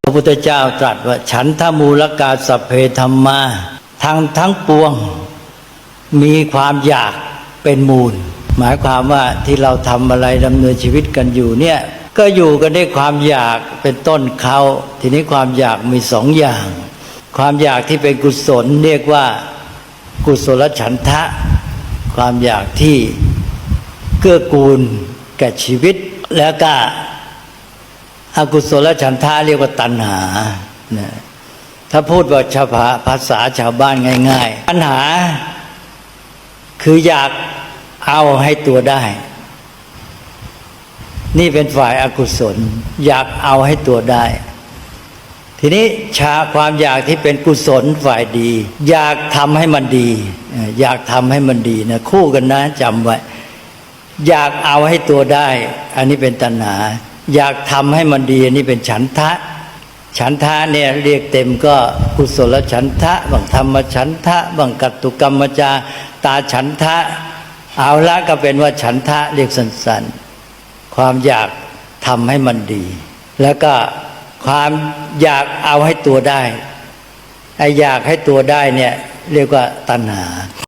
พระพุทธเจ้าตรัสว่า ฉันทมูลกาสเพธรรมาทั้งทั้งปวงมีความอยากเป็นมูล หมายความว่าที่เราทำอะไรดำเนินชีวิตกันอยู่เนี่ยก็อยู่กันด้วยความอยากเป็นต้นเขาทีนี้ความอยากมีสองอย่าง ความอยากที่เป็นกุศลเรียกว่ากุศลฉันทะ ความอยากที่เกื้อกูลแก่ชีวิตแล้วก็ อกุศลฉันทะเรียกว่าตัณหานะถ้าพูดว่าชาวาภาษาชาวบ้านง่าย ๆ ปัญหาคืออยากเอาให้ตัวได้ นี่เป็นฝ่ายอากุศล อยากเอาให้ตัวได้ ทีนี้ชาความอยากที่เป็นกุศลฝ่ายดี อยากทำให้มันดีเอ่ออยากทำให้มันดีนะคู่กันนะจำไว้ อยากเอาให้ตัวได้ อันนี้เป็นตัณหา อยากทำให้มันดีอันนี้เป็นฉันทะ ฉันทะเนี่ยเรียกเต็มก็กุศลฉันทะบางธรรมฉันทะบางกัตตุกรรมจาตาฉันทะ เอาละก็เป็นว่าฉันทะเรียกสั้นๆ ความอยากทำให้มันดี แล้วก็ความอยากเอาให้ตัวได้ไอ้อยากให้ตัวได้เนี่ยเรียกว่าตัณหา